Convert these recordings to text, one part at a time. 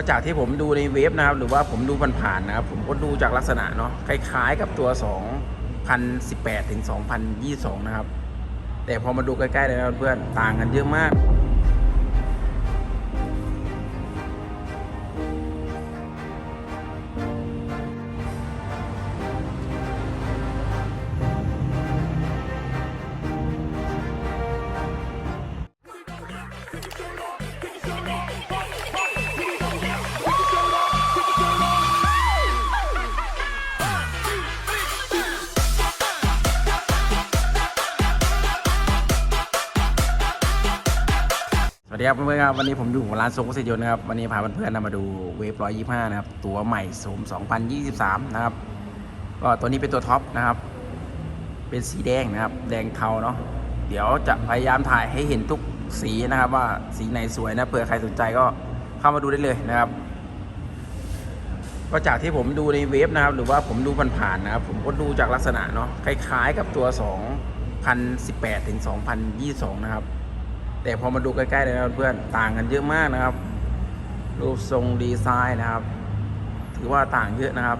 ก็จากที่ผมดูในเว็บนะครับ หรือว่าผมดูผ่านๆนะครับ ผมก็ดูจากลักษณะเนาะคล้ายๆกับตัว 2018 ถึง 2022 นะครับ แต่พอมาดูใกล้ๆเลยนะเพื่อนต่างกันเยอะมาก สวัสดีครับเพื่อนๆครับวันนี้ผมอยู่ร้านทรงกุศลยนต์นะครับวันนี้พาเพื่อนๆนะมาดูเวฟ125นะครับตัวใหม่โสม2023นะครับก็ตัวนี้เป็นตัวท็อปนะครับ เป็นสีแดงนะครับ แดงเทาเนาะเดี๋ยวจะพยายามถ่ายให้เห็นทุกสีนะครับว่าสีไหนสวยนะเผื่อใครสนใจก็เข้ามาดูได้เลยนะครับ ก็จากที่ผมดูในเว็บนะครับ หรือว่าผมดูผ่านๆนะครับ ผมก็ดูจากลักษณะเนาะคล้าย ๆ กับตัว 2018ถึง2022 นะครับ แต่พอมาดูใกล้ๆเลยนะเพื่อนต่างกันเยอะมากนะครับ รูปทรงดีไซน์นะครับ ถือว่าต่างเยอะนะครับ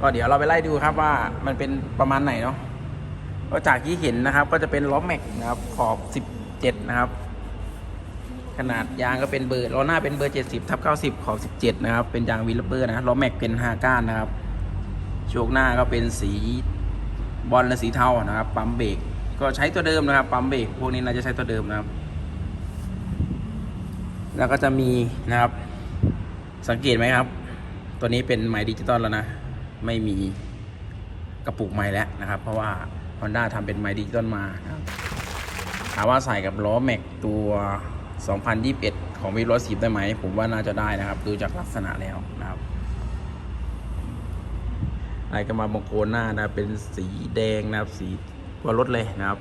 ก็เดี๋ยวเราไปไล่ดูครับว่ามันเป็นประมาณไหนเนาะก็จากที่เห็นนะครับ ก็จะเป็นล้อแม็กนะครับ ขอบ 17 นะครับ ขนาดยางก็เป็นเบอร์ล้อหน้าเป็นเบอร์ 70ทับ90 ขอบ 17 นะครับ เป็นยางวีลเบอร์นะล้อแม็กเป็น5ก้านนะครับโชคหน้าก็เป็นสีบอลและสีเทานะครับ ปั๊มเบรกก็ใช้ตัวเดิมนะครับ ปั๊มเบรกพวกนี้น่าจะใช้ตัวเดิมนะครับ แล้วก็จะมีนะครับ สังเกตไหมครับ ตัวนี้เป็นไม้ดิจิตอลแล้วนะ ไม่มีกระปุกไม้แล้วนะครับ เพราะว่า Honda ทำเป็นไม้ดิจิตอลมานะครับถามว่าใส่กับล้อแม็กตัว 2021 ของวีร้อยสิบได้ไหม ผมว่าน่าจะได้นะครับ ดูจากลักษณะแล้วนะครับอะไรก็มาบงโคนหน้านะเป็นสีแดงนะครับ สีตัวรถเลยนะครับ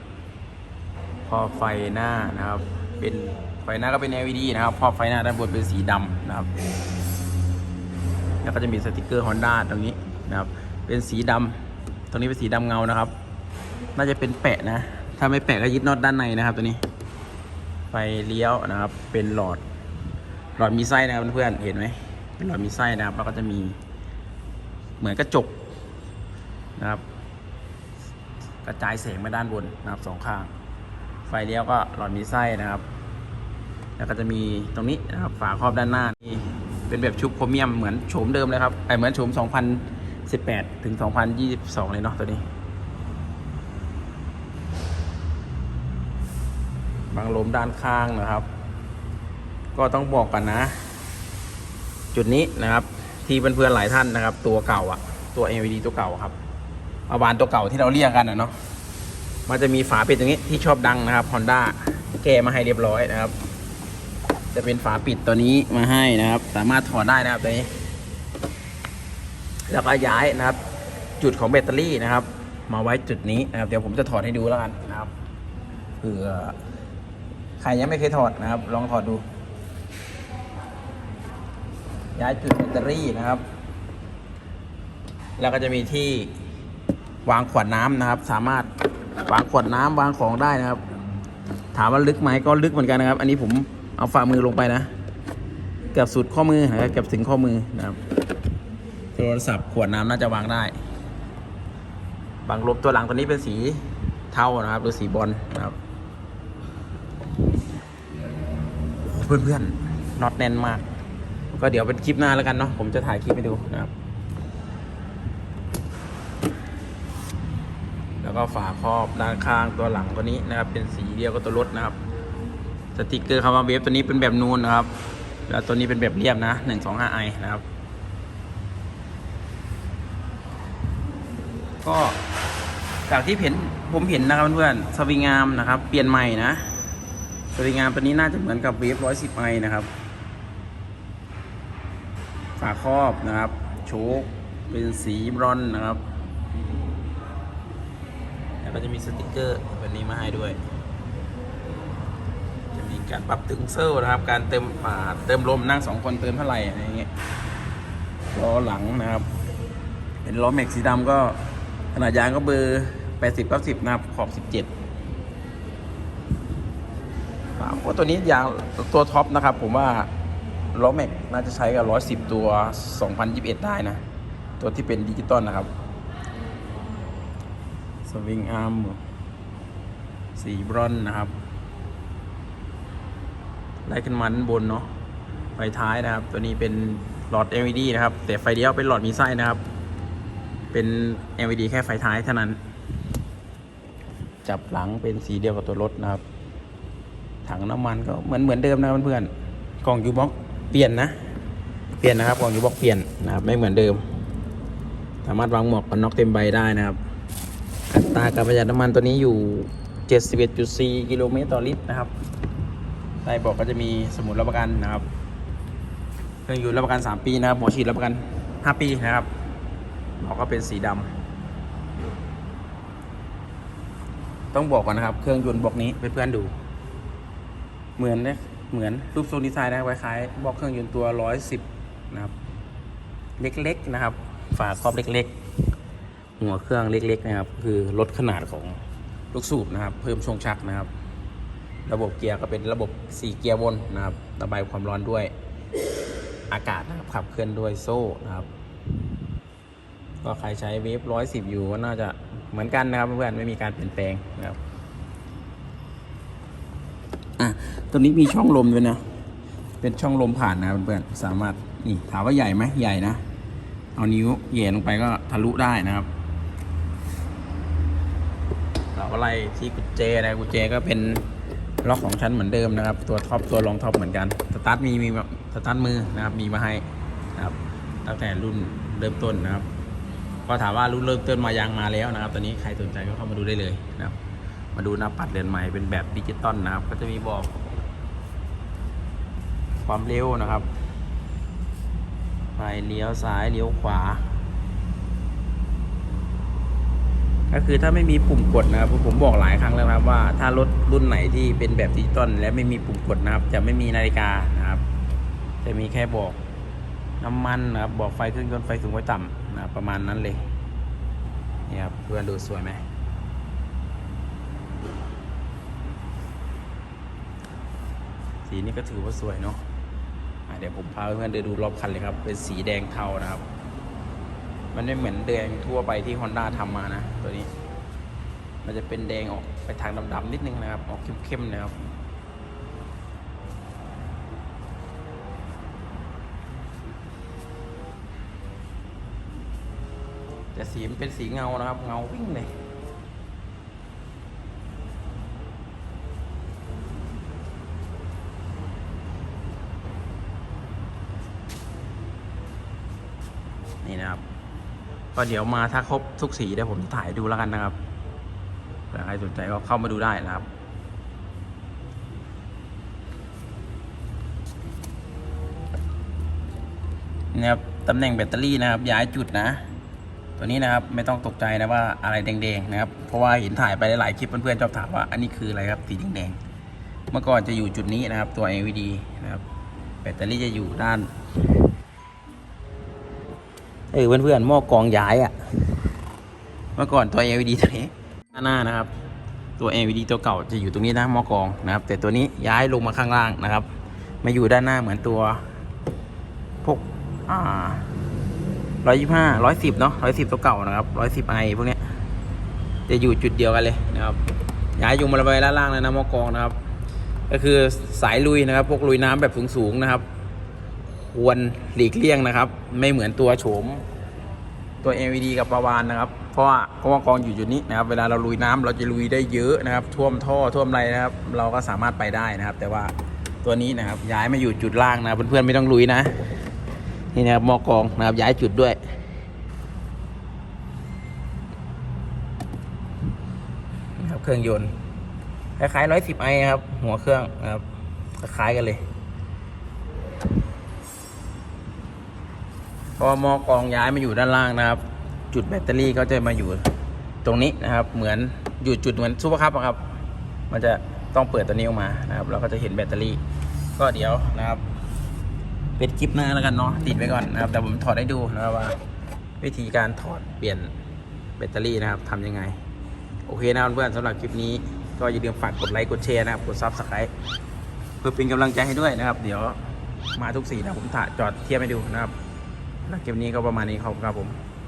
พอไฟหน้านะครับ เป็น ไฟหน้าก็เป็น LED นะครับพอไฟหน้าด้านบนเป็นสีดำนะครับ แล้วก็จะมีสติกเกอร์ Honda ตรงนี้นะครับ เป็นสีดำตรงนี้เป็นสีดำเงานะครับ น่าจะเป็นแปะนะ ถ้าไม่แปะก็ยึดน็อตด้านในนะครับ ตัวนี้ ไฟเลี้ยวนะครับ เป็นหลอด หลอดมีไส้นะครับเพื่อนๆเห็นไหมเป็นหลอดมีไส้นะครับ แล้วก็จะมีเหมือนกระจกนะครับ กระจายแสงมาด้านบนนะครับสองข้าง ไฟเลี้ยวก็หลอดมีไส้นะครับ แล้วก็จะมีตรงนี้นะครับฝาครอบด้านหน้านี่เป็นแบบชุบโครเมียมเหมือนโฉมเดิมเลยครับไอเหมือนโฉม 2018 ถึง 2022 เลยเนาะตัวนี้บางลมด้านข้างนะครับ ก็ต้องบอกกันนะ จุดนี้นะครับ ที่เพื่อนๆหลายท่านนะครับ ตัวเก่าอะตัว LED ตัวเก่าครับอาวานตัวเก่าที่เราเรียกกันอะเนาะมันจะมีฝาปิดตรงนี้ที่ชอบดังนะครับ Honda แก้มาให้เรียบร้อยนะครับ จะเป็นฝาปิดตัวนี้มาให้นะครับ สามารถถอดได้นะครับตัวนี้ แล้วก็ย้ายนะครับ จุดของแบตเตอรี่นะครับ มาไว้จุดนี้นะครับ เดี๋ยวผมจะถอดให้ดูแล้วกันนะครับเผื่อใครยังไม่เคยถอดนะครับ ลองถอดดู ย้ายจุดแบตเตอรี่นะครับ แล้วก็จะมีที่วางขวดน้ำนะครับ สามารถวางขวดน้ำวางของได้นะครับ ถามว่าลึกไหมก็ลึกเหมือนกันนะครับ อันนี้ผม เอาฝ่ามือลงไปนะเกือบสุดข้อมือนะครับเกือบถึงข้อมือนะครับ โทรศัพท์ขวดน้ำน่าจะวางได้บางลบตัวหลังตัวนี้เป็นสีเทานะครับหรือสีบอลนะครับโอ้โหเพื่อนๆน็อตแน่นมาก ก็เดี๋ยวเป็นคลิปหน้าแล้วกันเนาะผมจะถ่ายคลิปให้ดูนะครับ แล้วก็ฝาครอบด้านข้างตัวหลังตัวนี้นะครับ เป็นสีเดียวกับตัวรถนะครับ สติกเกอร์คำว่าเวฟตัวนี้เป็นแบบนูนนะครับ แล้วตัวนี้เป็นแบบเรียบนะ125 i นะครับ ก็จากที่เห็นผมเห็นนะครับเพื่อนๆสวิงามนะครับ เปลี่ยนใหม่นะสวิงามตัวนี้น่าจะเหมือนกับเวฟ110 i นะครับฝาครอบนะครับ โชคเป็นสีบรอนนะครับ แล้วก็จะมีสติกเกอร์แบบนี้มาให้ด้วย การปรับตึงเซลนะครับ การเติมอ่าเติมลมนั่งสองคนเติมเท่าไหร่อะไรอย่างเงี้ยล้อหลังนะครับ เป็นล้อแม็กสีดำก็ขนาดยางก็เบอร์80 90นะครับขอบ17ฝาโอ้ตัวนี้ยางตัวท็อปนะครับ ผมว่าล้อแม็กน่าจะใช้กับ110ตัว2021ได้นะ ตัวที่เป็นดิจิตอลนะครับสวิงอาร์มสีบรอนนะครับ ไล่ขึ้นมาด้านบนเนาะไฟท้ายนะครับ ตัวนี้เป็นหลอด LED นะครับ แต่ไฟเดียวเป็นหลอดมีไส้นะครับ เป็น LED แค่ไฟท้ายเท่านั้น จับหลังเป็นสีเดียวกับตัวรถนะครับ ถังน้ำมันก็เหมือนเหมือนเดิมนะเพื่อนๆกล่องยูบ็อกเปลี่ยนนะ เปลี่ยนนะครับกล่องยูบ็อกเปลี่ยนนะครับไม่เหมือนเดิม สามารถวางหมวกกันน็อกเต็มใบได้นะครับอัตราการประหยัดน้ำมันตัวนี้อยู่ 71.4 กิโลเมตรต่อลิตรนะครับ ใต้บอกก็จะมีสมุดรับประกันนะครับเครื่องยนต์รับประกัน 3 ปีนะครับหมอฉีดรับประกัน 5 ปีนะครับเราก็เป็นสีดำต้องบอกก่อนนะครับ เครื่องยนต์บอกนี้เพื่อนๆดู เหมือนเนี่ยเหมือนรูปทรงดีไซน์นะคล้ายๆบอกเครื่องยนต์ตัว 110 นะครับ เล็กๆนะครับ ฝาครอบเล็ก ๆ หัวเครื่องเล็ก ๆ นะครับ คือลดขนาดของลูกสูบนะครับ เพิ่มช่วงชักนะครับ ระบบเกียร์ก็เป็นระบบ 4 เกียร์วนนะครับระบายความร้อนด้วยอากาศนะครับขับเคลื่อนด้วยโซ่นะครับ ก็ใครใช้เวฟร้อยสิบอยู่ก็น่าจะเหมือนกันนะครับเพื่อนๆไม่มีการเปลี่ยนแปลงนะครับอะตัวนี้มีช่องลมด้วยนะเป็นช่องลมผ่านนะเพื่อนๆสามารถนี่ถามว่าใหญ่ไหมใหญ่นะ เอานิ้วเหยียดลงไปก็ทะลุได้นะครับเราอะไรที่กุญแจนะกุญแจก็เป็น ล็อกของชั้นเหมือนเดิมนะครับ ตัวท็อปตัวรองท็อปเหมือนกันสตาร์ทมีมีสตาร์ทมือนะครับมีมาให้นะครับตั้งแต่รุ่นเริ่มต้นนะครับ ก็ถามว่ารุ่นเริ่มต้นมายางมาแล้วนะครับ ตอนนี้ใครสนใจก็เข้ามาดูได้เลยนะครับ มาดูหน้าปัดเรือนใหม่เป็นแบบดิจิตอลนะครับ ก็จะมีบอก ความเร็วนะครับไฟเลี้ยวซ้ายเลี้ยวขวา ก็คือถ้าไม่มีปุ่มกดนะครับผมบอกหลายครั้งแล้วครับว่าถ้ารถ รุ่นไหนที่เป็นแบบดิจิตอลและไม่มีปุ่มกดนะครับ จะไม่มีนาฬิกานะครับ จะมีแค่บอกน้ำมันนะครับบอกไฟเครื่องยนต์ไฟสูงไฟต่ำนะรประมาณนั้นเลยนี่ครับเพื่อนดูสวยไหมสีนี้ก็ถือว่าสวยเนาะะเดี๋ยวผมพาเพื่อนเดินดูรอบคันเลยครับ เป็นสีแดงเทานะครับ มันไม่เหมือนแดงทั่วไปที่ Honda ทำมานะ ตัวนี้ มันจะเป็นแดงออกไปทางดำๆนิดนึงนะครับ ออกเข้มๆนะครับแต่สีมันเป็นสีเงานะครับ เงาวิ่งเลยนี่นะครับ ก็เดี๋ยวมาถ้าครบทุกสีเดี๋ยวผมถ่ายดูแล้วกันนะครับ เผื่ใครสนใจก็เข้ามาดูได้นะครับนี่ครับตำแหน่งแบตเตอรี่นะครับ ย้ายจุดนะ ตัวนี้นะครับไม่ต้องตกใจนะว่าอะไรแดงๆนะครับ เพราะว่าเห็นถ่ายไปหลายๆคลิปเพื่อนๆชอบถามว่าอันนี้คืออะไรครับสีแดงๆเมื่อก่อนจะอยู่จุดนี้นะครับ ตัว LED นะครับแบตเตอรี่จะอยู่ด้านเออเพื่อนๆหม้อกองย้ายอะ่ะ เมื่อก่อนตัว LED ตัวนี้ หน้านะครับ ตัว LED ตัวเก่าจะอยู่ตรงนี้นะหม้อกรองนะครับ แต่ตัวนี้ย้ายลงมาข้างล่างนะครับ มาอยู่ด้านหน้าเหมือนตัวพวกอ่าร้อยยี่ห้าร้อยสิบเนาะร้อยสิบตัวเก่านะครับร้อยสิบไอพวกเนี้ยจะอยู่จุดเดียวกันเลยนะครับย้ายอยู่มาระบายด้านล่างเลยนะหม้อกรองนะครับ ก็คือสายลุยนะครับ พวกลุยน้ำแบบสูงๆนะครับ ควรหลีกเลี่ยงนะครับ ไม่เหมือนตัวโฉม ตัว LED กับประวานนะครับ เพราะว่าเพราะว่ากองอยู่จุดนี้นะครับ เวลาเราลุยน้ำเราจะลุยได้เยอะนะครับ ท่วมท่อท่วมอะไรนะครับ เราก็สามารถไปได้นะครับ แต่ว่าตัวนี้นะครับ ย้ายมาอยู่จุดล่างนะเพื่อนๆไม่ต้องลุยนะ นี่นะครับมอกองนะครับย้ายจุดด้วยนะครับเครื่องยนต์คล้ายๆร้อยสิบไอครับ หัวเครื่องนะครับคล้ายกันเลย พอมอกองย้ายมาอยู่ด้านล่างนะครับ จุดแบตเตอรี่ก็จะมาอยู่ตรงนี้นะครับ เหมือนอยู่จุดเหมือนซูเปอร์คัพครับ มันจะต้องเปิดตัวนี้ออกมานะครับ เราก็จะเห็นแบตเตอรี่ ก็เดี๋ยวนะครับเป็นคลิปหน้าแล้วกันเนาะติดไว้ก่อนนะครับแต่ผมถอดให้ดูนะครับว่า วิธีการถอดเปลี่ยนแบตเตอรี่นะครับทำยังไง โอเคนะเพื่อนสำหรับคลิปนี้ก็อย่าลืมฝากกดไลค์กดแชร์นะครับกดซับสไครต์เพื่อเป็นกำลังใจให้ด้วยนะครับ เดี๋ยวมาทุกสีนะผมถ่ายจอดเทียบให้ดูนะครับ นะคลิปนี้ก็ประมาณนี้ครับครับผม